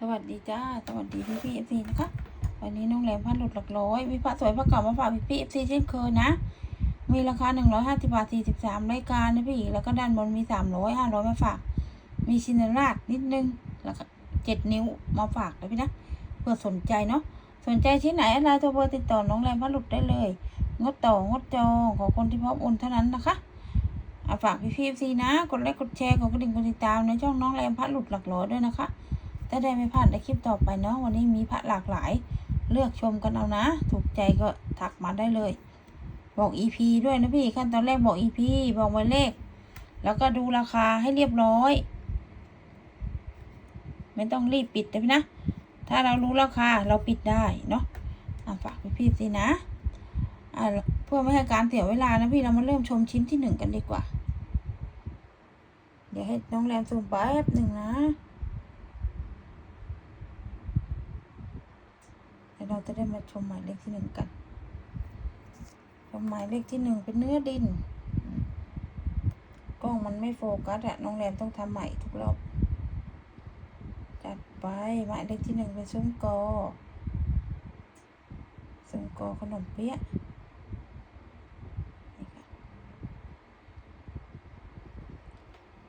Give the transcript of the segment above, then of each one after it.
สวัสดีจ้า สวัสดีพี่พี่เอฟซีนะคะ วันนี้น้องแหลมพันหลุดหลักร้อยมีพระสวยพระเก่ามาฝากพี่พี่เอฟซีเช่นเคยนะ มีราคาหนึ่งร้อยห้าสิบาทสี่สิบสามรายการนะพี่ แล้วก็ด้านบนมีสามร้อยห้าร้อยมาฝาก มีชินราชนิดนึง แล้วก็เจ็ดนิ้วมาฝากนะพี่นะ เพื่อสนใจเนาะ สนใจที่ไหนอะไรโทรเบอร์ติดต่อน้องแรมพันหลุดได้เลย งดต่องดจองของคนที่พร้อมโอนเท่านั้นนะคะเอาฝากพี่พี่เอฟซีนะ กดไลค์กดแชร์กดกระดิ่งกดติดตามในช่องน้องแรมพัดหลุดหลักร้อยด้วยนะคะ จะได้ไม่พลาดในคลิปต่อไปเนาะวันนี้มีพระหลากหลาย เลือกชมกันเอานะ ถูกใจก็ทักมาได้เลย บอก EP ด้วยนะพี่ขั้นตอนแรกบอก EP บอกหมายเลข แล้วก็ดูราคาให้เรียบร้อย ไม่ต้องรีบปิดนะพี่นะ ถ้าเรารู้ราคาเราปิดได้เนาะฝากพี่พี่ๆสินะอะเพื่อไม่ให้การเสียเวลานะพี่เรามาเริ่มชมชิ้นที่หนึ่งกันดีกว่า เดี๋ยวให้น้องแรมซูมแป๊บหนึ่งนะ เดี๋ ยวเราจะได้มาชมหมายเลขที่หนึ่งกัน ชมหมายเลขที่หนึ่งเป็นเนื้อดิน กล้องมันไม่โฟกัสอะน้องแรมต้องทำใหม่ทุกรอบ จัดไปหมายเลขที่หนึ่งเป็นซุ้มกอซุ้มกอขนมเปี๊ยะ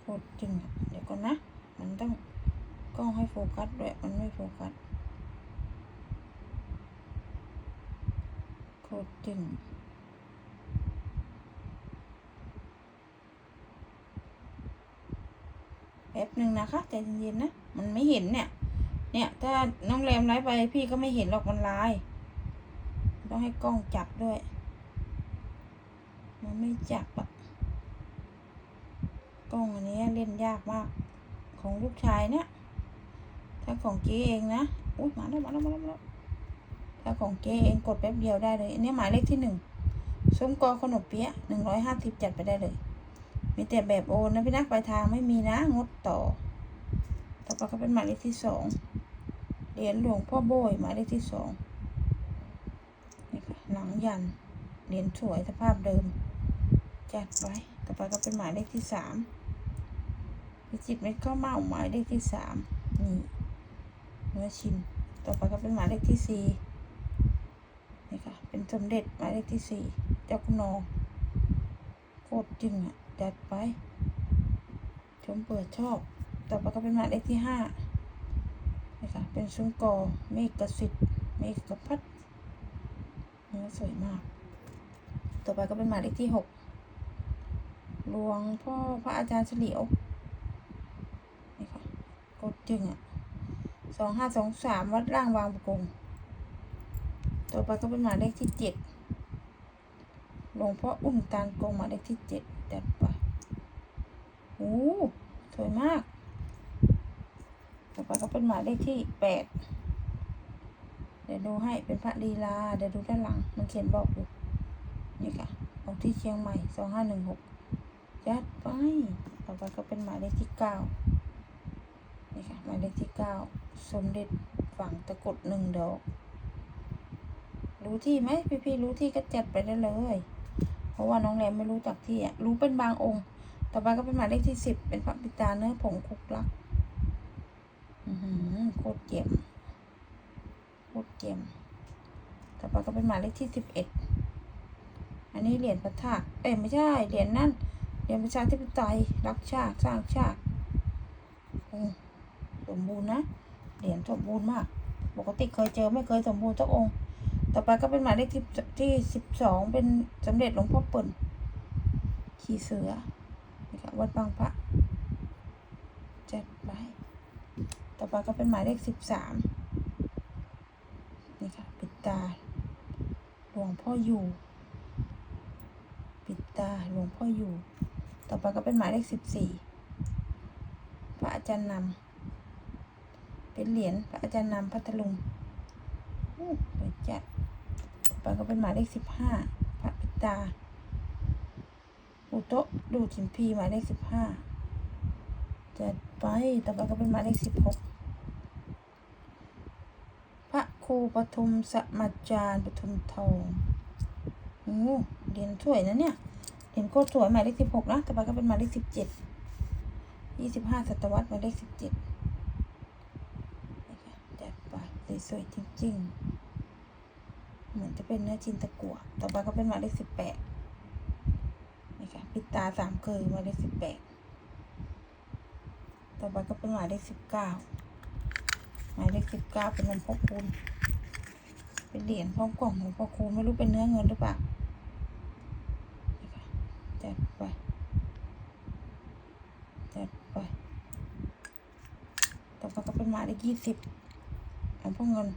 โคตรจริงอะเดี๋ยวก่อนนะ มันต้องกล้องให้โฟกัสด้วย มันไม่โฟกัส โคตรจึงแป๊บหนึ่งนะคะใจเย็นๆนะ มันไม่เห็นเนี่ย เนี่ย ถ้าน้องแรมไลฟ์ไปพี่ก็ไม่เห็นหรอกมันลาย ต้องให้กล้องจับด้วย มันไม่จับอะกล้องอันนี้เล่นยากมาก ของลูกชายเนี่ย ถ้าของเจ๊เองนะ อุ้ยมาแล้วมาแล้วมาแล้ว แล้วถ้าของเจ๊เองกดแป๊บเดียวได้เลย อันนี้หมายเลขที่หนึ่งซุ้มกอขนมเปี๊ยะหนึ่งร้อยห้าสิบจัดไปได้เลย มีแต่แบบโอนนะพี่นักปลายทางไม่มีนะงดต่อ ต่อไปก็เป็นหมายเลขที่สองเหรียญหลวงพ่อโบยหมายเลขที่สองนี่ค่ะหลังยันเหรียญสวยสภาพเดิม จัดไว้ต่อไปก็เป็นหมายเลขที่สามพิจิตรเม็ดข้าวเม่าหมายเลขที่สามนี่เนื้อชิ้นต่อไปก็เป็นหมายเลขที่สี่ นสมเด็จหมายเลขที่สี่เจ้าคุณนอโคตรจริงอะ จัดไป ชมเปิดชอบ ต่อไปก็เป็นหมายเลขที่ห้านี่ค่ะเป็นซุ้มกอเมฆกสิทธิ์เมฆกพัดเนื้อสวยมาก ต่อไปก็เป็นหมายเลขที่หกหลวงพ่อพระอาจารย์เฉลียวนี่ค่ะโคตรจริงอะสองห้าสองสามวัดร่างวางประกง ต่อไปก็เป็นหมายเลขที่เจ็ดหลวงพ่ออุ่นตาลกงหมายเลขที่เจ็ดจัดไปโอ้สวยมาก ต่อไปก็เป็นหมายเลขที่แปดเดี๋ยวดูให้เป็นพระลีลา เดี๋ยวดูด้านหลัง มันเขียนบอกอยู่ นี่ค่ะออกที่เชียงใหม่สองห้าหนึ่งหกยัดไป ต่อไปก็เป็นหมายเลขที่เก้านี่ค่ะหมายเลขที่เก้าสมเด็จฝั่งตะกุดหนึ่งดอก รู้ที่ไหมพี่พี่รู้ที่ก็จัดไปได้เลย เพราะว่าน้องแรมไม่รู้จักที่อะรู้เป็นบางองค์ ต่อไปก็เป็นหมายเลขที่สิบเป็นพระปิตาเนื้อผงคุกลักอือหือโคตรเจ็มโคตรเจ็มต่อไปก็เป็นหมายเลขที่สิบเอ็ดอันนี้เหรียญพระธาตุเอ้ยไม่ใช่เหรียญนั่นเหรียญประชาธิปไตยรักชาติสร้างชาติสมบูรณ์นะเหรียญสมบูรณ์มาก ปกติเคยเจอไม่เคยสมบูรณ์สักองค์ ต่อไปก็เป็นหมายเลขที่ที่สิบสองเป็นสมเด็จหลวงพ่อเปิ่นขี่เสือนี่ค่ะวัดบางพระจัดไปต่อไปก็เป็นหมายเลขสิบสามนี่ค่ะปิดตา หลวงพ่ออยู่ ปิดตาหลวงพ่ออยู่ ต่อไปก็เป็นหมายเลขสิบสี่พระอาจารย์นำเป็นเหรียญพระอาจารย์นำพัทลุงอู้สวยจัด ไปก็เป็นหมายเลขสิบห้าพระปิตาอุโตะดูดฉิมพีหมายเลขสิบห้าจัดไป ต่อไปก็เป็นหมายเลขสิบหกพระครูปทุมสมาจารย์ปทุมทองโอ้เหรียญสวยนะเนี่ยเหรียญโคตรสวยหมายเลขสิบหกนะ ต่อไปก็เป็นหมายเลขสิบเจ็ดยี่สิบห้าศตวรรษหมายเลขสิบเจ็ดสวยๆจริง ๆ เหมือนจะเป็นเนื้อจินตะกั่วต่อไปก็เป็นหมายเลขสิบแปดนี่ค่ะปิดตาสามเกลือหมายเลขสิบแปดต่อไปก็เป็นหมายเลขสิบเก้าหมายเลขสิบเก้าเป็นหลวงพ่อคูณเป็นเหรียญพร้อมกล่องหลวงพ่อคูณไม่รู้เป็นเนื้อเงินหรือเปล่านี่ค่ะจัดไปจัดไปต่อไปก็เป็นหมายเลขยี่สิบหลวงพ่อเงิน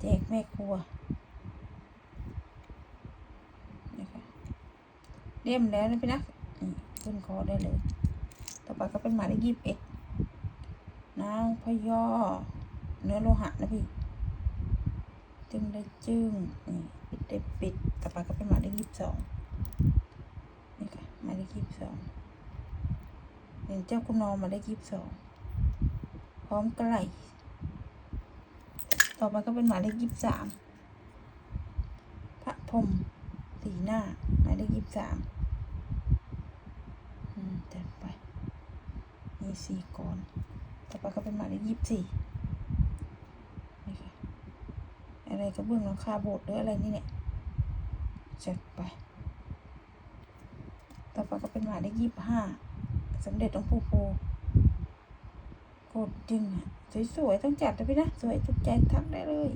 แจกแม่ครัวนี่ค่ะ เลี่ยมแล้วนะพี่นะขึ้นคอได้เลย ต่อไปก็เป็นหมายเลขยี่สิบเอ็ดนางพยอเนื้อโลหะนะพี่ จึงได้จึงนี่ปิดได้ปิด ต่อไปก็เป็นหมายเลขยี่สิบสองนี่ค่ะหมายเลขยี่สิบสองเห็นเจ้าคุณนอหมายเลขยี่สิบสองพร้อมไกลต่อไปก็เป็นหมายเลขยี่สิบสามพระพรมสีหน้าหมายเลขยี่สิบสามอืมจัดไป มีสี่กรต่อไปก็เป็นหมายเลขยี่สิบสี่นี่ค่ะ อะไรกระเบื้องหลังคาโบสถ์หรืออะไรนี่เนี่ยจัดไป ต่อไปก็เป็นหมายเลขยี่สิบห้าสมเด็จหลวงปู่โพโคตรจริงอะ สวยๆ ต้องจัดนะพี่นะ สวยถูกใจทักได้เลย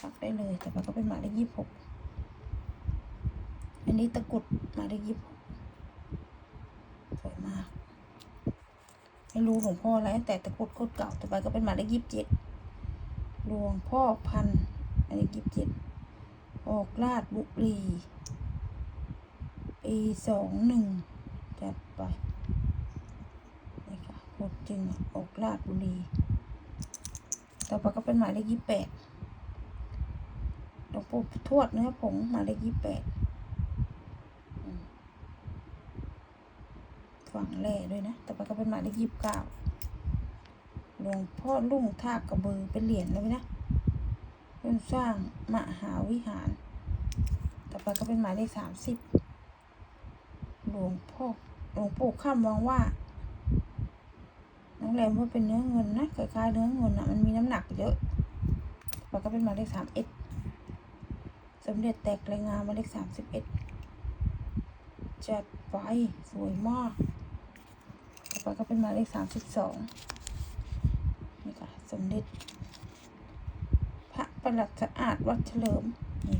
ทักได้เลย แต่มันก็เป็นหมายเลขยี่สิบหกอันนี้ตะกุดหมายเลขยี่สิบหกสวยมาก ไม่รู้หลวงพ่ออะไรแต่ตะกุดโคตรเก่าต่อไปก็เป็นหมายเลขยี่สิบเจ็ดหลวงพ่อพันหมายเลขยี่สิบเจ็ดออกลาดบุรีปีสองหนึ่งจัดไปนี่ค่ะโคตรจริงอะออกลาดบุรี ต่อไปก็เป็นหมายเลขยี่สิบแปดหลวงปู่ทวดเนื้อผงหมายเลขยี่สิบแปด ฝั่งแร่ด้วยนะ ต่อไปก็เป็นหมายเลขยี่สิบเก้าหลวงพ่อลุ่งท่ากระเบือเป็นเหรียญแล้วนะเพื่อสร้างมหาวิหาร ต่อไปก็เป็นหมายเลขสามสิบหลวงพ่อหลวงปู่ข้ามมองว่าน้องแรมว่าเป็นเนื้อเงินนะคล้ายๆเนื้อเงินอะมันมีน้ำหนักเยอะแล้วก็เป็นหมายเลขสามเอ็ดสมเด็จแตกรายงานหมายเลขสามสิบเอ็ดจัดไปสวยมาก ต่อไปก็เป็นหมายเลขสามสิบสองนี่ค่ะสมเด็จ พระประหลัดสะอาดวัดเฉลิม นี่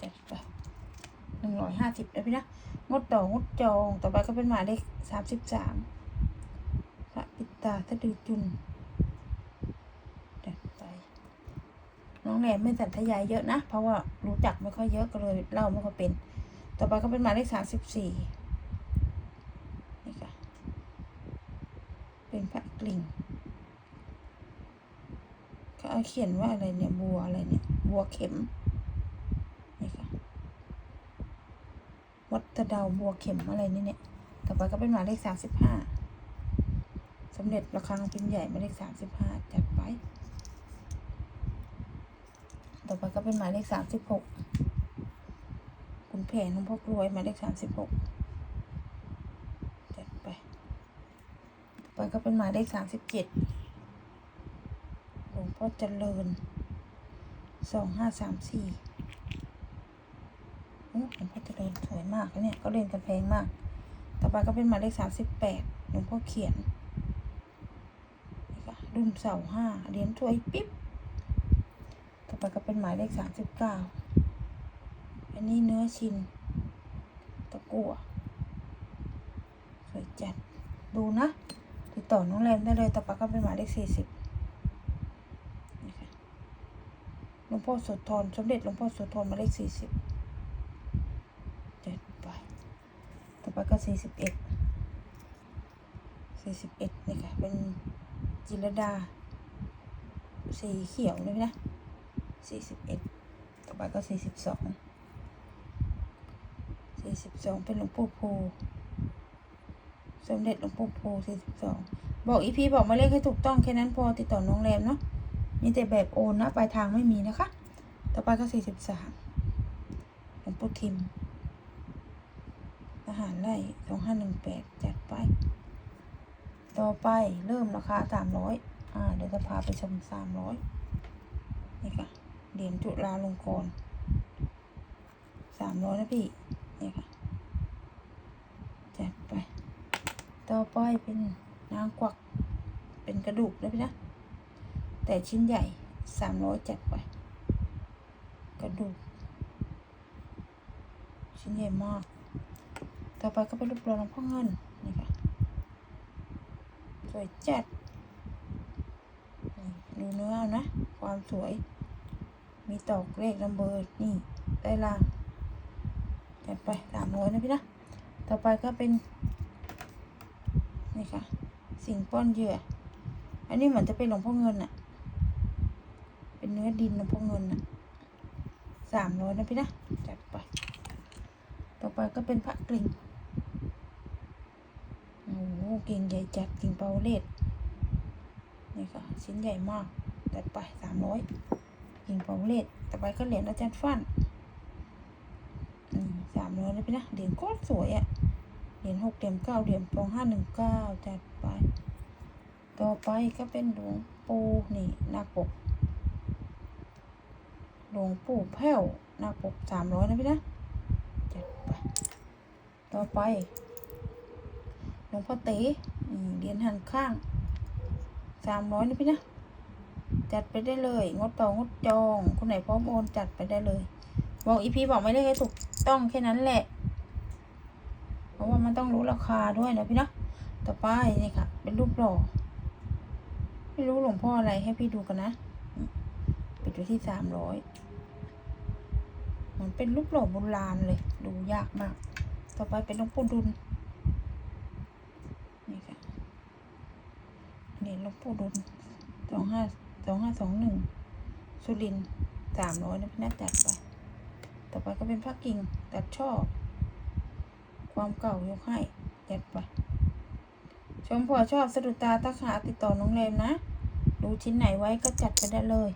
จัดไปหนึ่งร้อยห้าสิบแล้วพี่นะงดดอกงดจอง ต่อไปก็เป็นหมายเลขสามสิบสามพระปิตาสะดือจุนเด็ดไปน้องแหนไม่สันทยายเยอะนะ เพราะว่ารู้จักไม่ค่อยเยอะก็เลยเล่าไม่ค่อยเป็น ต่อไปก็เป็นหมายเลขสามสิบสี่นี่ค่ะ เป็นพระกลิ่งเขาเขียนว่าอะไรเนี่ย บัวอะไรเนี่ย บัวเข็ม นี่ค่ะ วัดตะเดาบัวเข็มอะไรนี่เนี่ย ต่อไปก็เป็นหมายเลขสามสิบห้าสำเร็จระฆังพิมพ์ใหญ่หมายเลขสามสิบห้าจัดไป ต่อไปก็เป็นหมายเลขสามสิบหกคุณแผนหลวงพ่อกรวยหมายเลขสามสิบหกจัดไป ต่อไป ก็เป็นหมายเลขสามสิบเจ็ดหลวงพ่อเจริญสองห้าสามสี่หลวงพ่อเจริญสวยมากนะเนี่ยก็เล่นกันแพงมาก ต่อไปก็เป็นหมายเลขสามสิบแปดหลวงพ่อเขียนรุ่นเสาห้าเหรียญถ้วยปิ๊บ ต่อไปก็เป็นหมายเลขสามสิบเก้าอันนี้เนื้อชิน ตะกั่วสวยจัด ดูนะ ต่อน้องแรมได้เลยต่อไปก็เป็นหมายเลขสี่สิบหลวงพ่อโสธรสมเด็จหลวงพ่อโสธรหมาเลขสี่สิบเจ็ดไปต่อไปก็สี่สิบเอ็ดสี่สิบเอ็ดนี่ค่ะ เป็นจิรดา สีเขียวเลยนะสี่สิบเอ็ดต่อไปก็สี่สิบสองสี่สิบสองเป็นหลวงปู่โพ สมเด็จหลวงปู่โพสี่สิบสองบอกอีพีบอกมาเลขให้ถูกต้องแค่นั้นพอติดต่อน้องแรมเนาะมีแต่แบบโอนนะปลายทางไม่มีนะคะ ต่อไปก็สี่สิบสามหลวงปู่ทิมทหารไล่สองห้าหนึ่งแปดจัดไป ต่อไปเริ่มราคาสามร้อยอ่า เดี๋ยวจะพาไปชมสามร้อยนี่ค่ะ เหรียญจุฬาลงกรณ์สามร้อยนะพี่ นี่ค่ะ จัดไป ต่อไปเป็นนางกวัก เป็นกระดูกนะพี่นะ แต่ชิ้นใหญ่สามร้อยจัดไป กระดูก ชิ้นใหญ่มาก ต่อไปก็เป็นรูปหล่อหลวงพ่อเงินนี่ค่ะ สวยจัด ดูเนื้อนะ ความสวย มีตอกเลขนัมเบอร์ นี่ ได้ล่างจัดไปสามร้อยนะพี่นะ ต่อไปก็เป็น สิ่งป้อนเหยื่อ อันนี้เหมือนจะเป็นหลวงพ่อเงินอะเป็นเนื้อดินหลวงพ่อเงินอะสามร้อยนะพี่นะจัดไป ต่อไปก็เป็นพระกริ่งโอ้โหกิ่งใหญ่จัดกิ่งเปาเลดนี่ค่ะชิ้นใหญ่มากจัดไปสามร้อยกิ่งเปาเลดต่อไปก็เหรียญอาจารย์ฟันอืมสามร้อยนะพี่นะเหรียญโคตรสวยอะ เหรียญหกเหรียญเก้าเหรียญปองห้าหนึ่งเก้าจัดไป ต่อไปก็เป็นหลวงปู่นี่หน้าปก หลวงปู่แพ้วหน้าปกสามร้อยนะพี่นะจัดไป ต่อไป หลวงพ่อเต๋อเหรียญหันข้างสามร้อยนะพี่นะจัดไปได้เลย งดต่องดจอง คนไหนพร้อมโอนจัดไปได้เลย บอกอีพีบอกไม่ได้ให้ถูกต้องแค่นั้นแหละ ว่ามันต้องรู้ราคาด้วยนะพี่เนาะต่อไปนี่ค่ะ เป็นรูปหล่อไม่รู้หลวงพ่ออะไรให้พี่ดูกันนะปิดไว้ที่สามร้อยมันเป็นรูปหล่อโบราณเลย ดูยากมาก ต่อไปเป็นหลวงปู่ดุลนี่ค่ะเหรียญหลวงปู่ดุลสองห้าสองห้าสองหนึ่งสุรินสามร้อยนะพี่นัทจัดไป ต่อไปก็เป็นพระกิ่งตัดช่อ ความเก่ายกให้จัดไป ชมพอชอบสะดุดตาตาขาติดต่อน้องเลมนะ ดูชิ้นไหนไว้ก็จัดไปได้เลย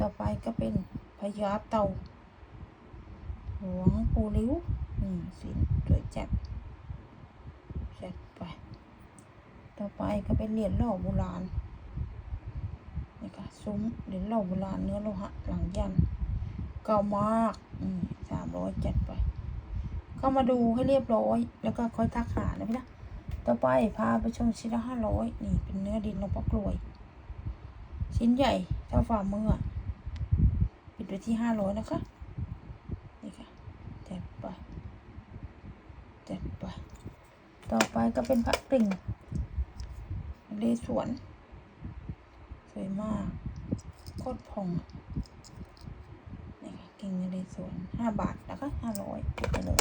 ต่อไปก็เป็นพญาเต่าหลวงปู่ลิ้วนี่สินสวยจัดจัดไป ต่อไปก็เป็นเหรียญหล่อโบราณนี่ค่ะซุ้มเหรียญหล่อโบราณเนื้อโลหะหลังยันเก่ามากอืมสามร้อยจัดไป เข้ามาดูให้เรียบร้อย แล้วก็ค่อยทักหานะพี่นะ ต่อไปพาไปชมชิ้นละห้าร้อยนี่เป็นเนื้อดินหลวงพ่อกลวย ชิ้นใหญ่เท่าฝ่ามืออปิดไว้ที่ห้าร้อยนะคะ นี่ค่ะจัดไปจัดไป ต่อไปก็เป็นพระกริ่งเลสวน สวยมากโคตรพองนี่ค่ะกิ่งนเรศวรห้าบาทนะคะห้าร้อยไปเลย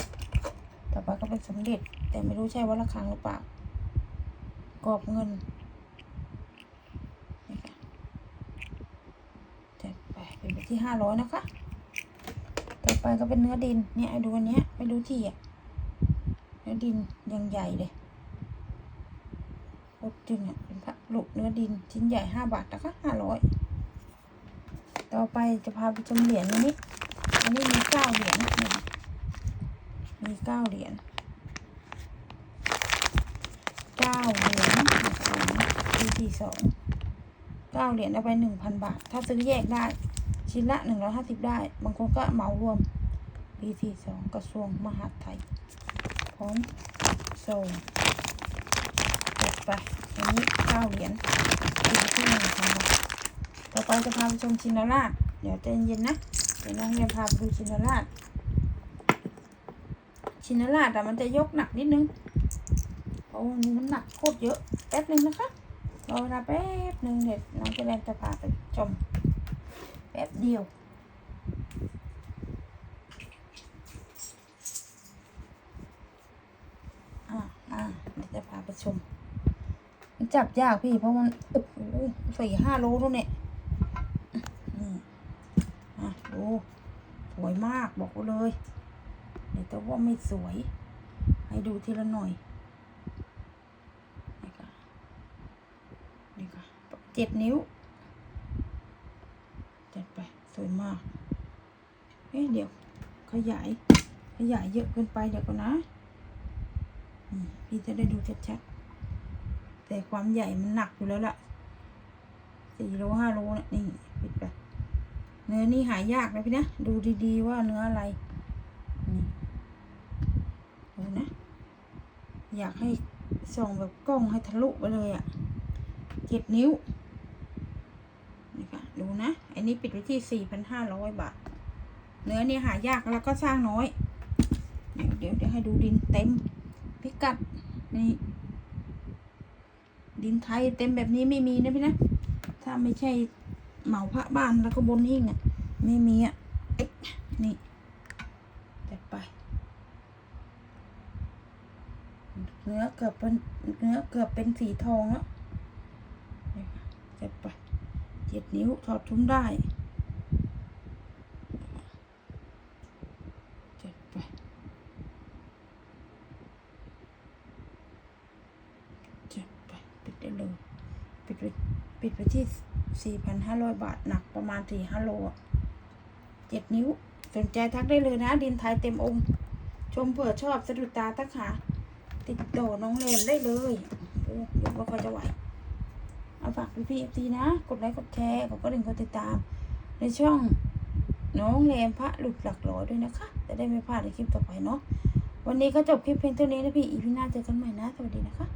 ต่อไปก็เป็นสมเด็จ แต่ไม่รู้ใช่วัดระฆังหรือเปล่ากรอบเงินนี่ค่ะจัดไปเป็นไปที่ห้าร้อยนะคะ ต่อไปก็เป็นเนื้อดิน เนี่ยดูอันเนี้ยไม่รู้ที่อะเนื้อดินยังใหญ่เลยโคตรจึงอะเป็นพระหลูกเนื้อดินชิ้นใหญ่ห้าบาทนะคะห้าร้อยต่อไปจะพาไปชมเหรียญอันนี้ อันนี้มีเก้าเหรียญนี่ มีเก้าเหรียญเก้าเหรียญสองปีสี่สองเก้าเหรียญเอาไปหนึ่งพันบาท ถ้าซื้อแยกได้ ชิ้นละหนึ่งร้อยห้าสิบได้ บางคนก็เหมารวมปีสี่สองกระทรวงมหาดไทย พร้อมส่งจบไป อันนี้เก้าเหรียญปีที่หนึ่งพันบาทต่อไปจะพาไปชมชินราชเดี๋ยวใจเย็นนะ เดี๋ยวน้องเรียนพาไปดูชินราช ชินราชแต่มันจะยกหนักนิดนึงเพราะว่มันหนักโคตรเยอะแป๊บนึงนะคะรอเวลาแป๊บนึงเดี๋ยวน้องจะเรียนจะพาไปชมแป๊บเดียวอ่าอ่าเดี๋ยวจะพาไปชม มันจับยากพี่เพราะมันอ้โหสี่ห้าโลแล้วเนี่ยนี่อะดูสวยมากบอกเลย แต่ว่าไม่สวย ให้ดูทีละหน่อยนี่ค่ะนี่ค่ะเจ็ดนิ้วจัดไปสวยมาก เอ๊ะเดี๋ยวขยาย ขยายเยอะเกินไปเดี๋ยวก่อนนะพี่จะได้ดูชัดๆ แต่ความใหญ่มันหนักอยู่แล้วล่ะสี่โลห้าโลนะนี่ปิดไปเนื้อนี่หายากนะพี่นะ ดูดีๆว่าเนื้ออะไร นี่ดูนะ อยากให้ส่องแบบกล้องให้ทะลุไปเลยอะ่ะเจ็ดนิ้วนี่ค่ะดูนะ อันนี้ปิดไว้ที่สี่พันห้าร้อยบาท เนื้อเนี่ยหายากแล้วก็สร้างน้อย เดี๋ยวเดี๋ยวให้ดูดินเต็ม พิกัดนี่ดินไทยเต็มแบบนี้ไม่มีนะพี่นะ ถ้าไม่ใช่เหมาพระบ้านแล้วก็บนหิ้งอะ ไม่มีอะเอ๊ะนี่จัดไป เกือบเป็นเนื้อเกือบเป็นสีทองแล้วนี่ค่ะจัดไปเจ็ดนิ้วถอดทุ้มได้จัดไปจัดไปปิดได้เลยปิดไปปิดไปที่สี่พันห้าร้อยบาท หนักประมาณสี่ห้าโลอะเจ็ดนิ้ว สนใจทักได้เลยนะ ดินไทยเต็มองค์ ชมเผื่อชอบสะดุดตาทักหา ติดต่อน้องเลนได้เลยโอ้เดี๋ยวว่าเขาจะไหวเอาฝากพี่พี่เอฟซีนะ กดไลค์กดแชร์กดกระดิ่งกดติดตาม ในช่องน้องเลมพระหลุดหลักร้อยด้วยนะคะ จะได้ไม่พลาดในคลิปต่อไปเนาะวันนี้ก็จบคลิปเพียงเท่านี้นะพี่อีพีหน้าเจอกันใหม่นะ สวัสดีนะคะ